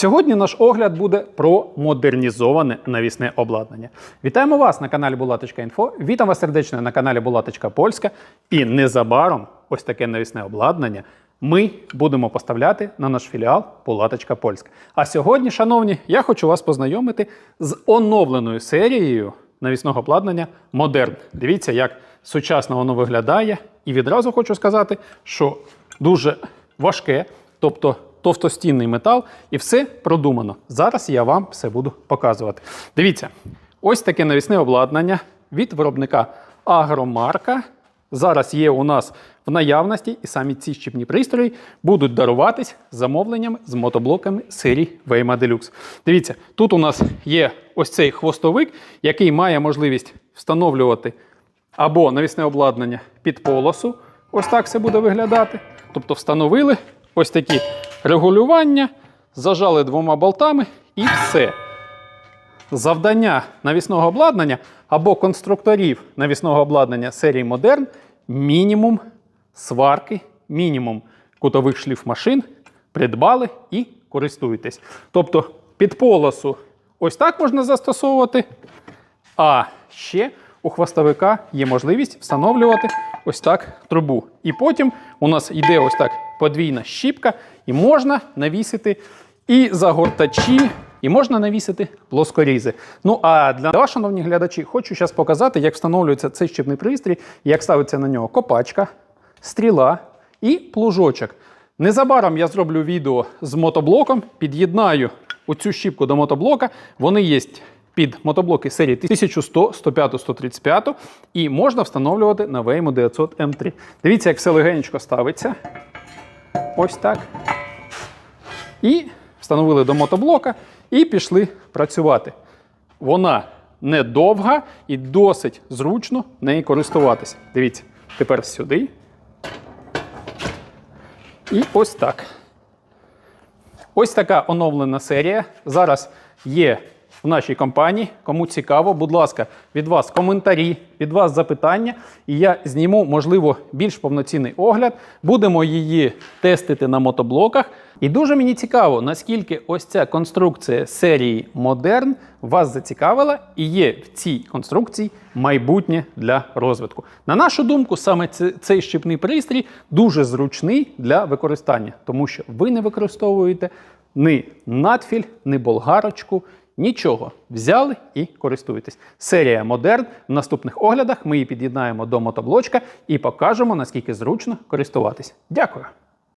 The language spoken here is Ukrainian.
Сьогодні наш огляд буде про модернізоване навісне обладнання. Вітаємо вас на каналі Булаточка.Інфо. Вітам вас сердечно на каналі Булаточка Польська. І незабаром ось таке навісне обладнання ми будемо поставляти на наш філіал Булаточка Польська. А сьогодні, шановні, я хочу вас познайомити з оновленою серією навісного обладнання Модерн. Дивіться, як сучасно воно виглядає. І відразу хочу сказати, що дуже важке, тобто товстостінний метал, і все продумано. Зараз я вам все буду показувати. Дивіться, ось таке навісне обладнання від виробника Агромарка. Зараз є у нас в наявності, і самі ці щіпні пристрої будуть даруватись замовленнями з мотоблоками серії Вейма Deluxe. Дивіться, тут у нас є ось цей хвостовик, який має можливість встановлювати або навісне обладнання під полосу. Ось так все буде виглядати. Тобто встановили ось такі регулювання, зажали двома болтами і все. Завдання навісного обладнання або конструкторів навісного обладнання серії Modern мінімум сварки, мінімум кутових шліфмашин придбали і користуєтесь. Тобто під полосу ось так можна застосовувати. А ще у хвостовика є можливість встановлювати ось так трубу. І потім у нас йде ось так подвійна щіпка, і можна навісити і загортачі, і можна навісити плоскорізи. Ну а для вас, шановні глядачі, хочу зараз показати, як встановлюється цей щіпний пристрій, як ставиться на нього копачка, стріла і плужочок. Незабаром я зроблю відео з мотоблоком, під'єднаю оцю щіпку до мотоблока. Вони є під мотоблоки серії 1100, 105, 135 і можна встановлювати на Waymo 900 M3. Дивіться, як все легенько ставиться. Ось так. І встановили до мотоблока і пішли працювати. Вона недовга і досить зручно нею користуватися. Дивіться, тепер сюди. І ось так. Ось така оновлена серія. Зараз є в нашій компанії. Кому цікаво, будь ласка, від вас коментарі, від вас запитання, і я зніму, можливо, більш повноцінний огляд. Будемо її тестити на мотоблоках. І дуже мені цікаво, наскільки ось ця конструкція серії Modern вас зацікавила і є в цій конструкції майбутнє для розвитку. На нашу думку, саме цей щепний пристрій дуже зручний для використання, тому що ви не використовуєте ні надфіль, ні болгарочку. Нічого взяли і користуєтесь. Серія Модерн. В наступних оглядах ми її під'єднаємо до мотоблочка і покажемо, наскільки зручно користуватись. Дякую!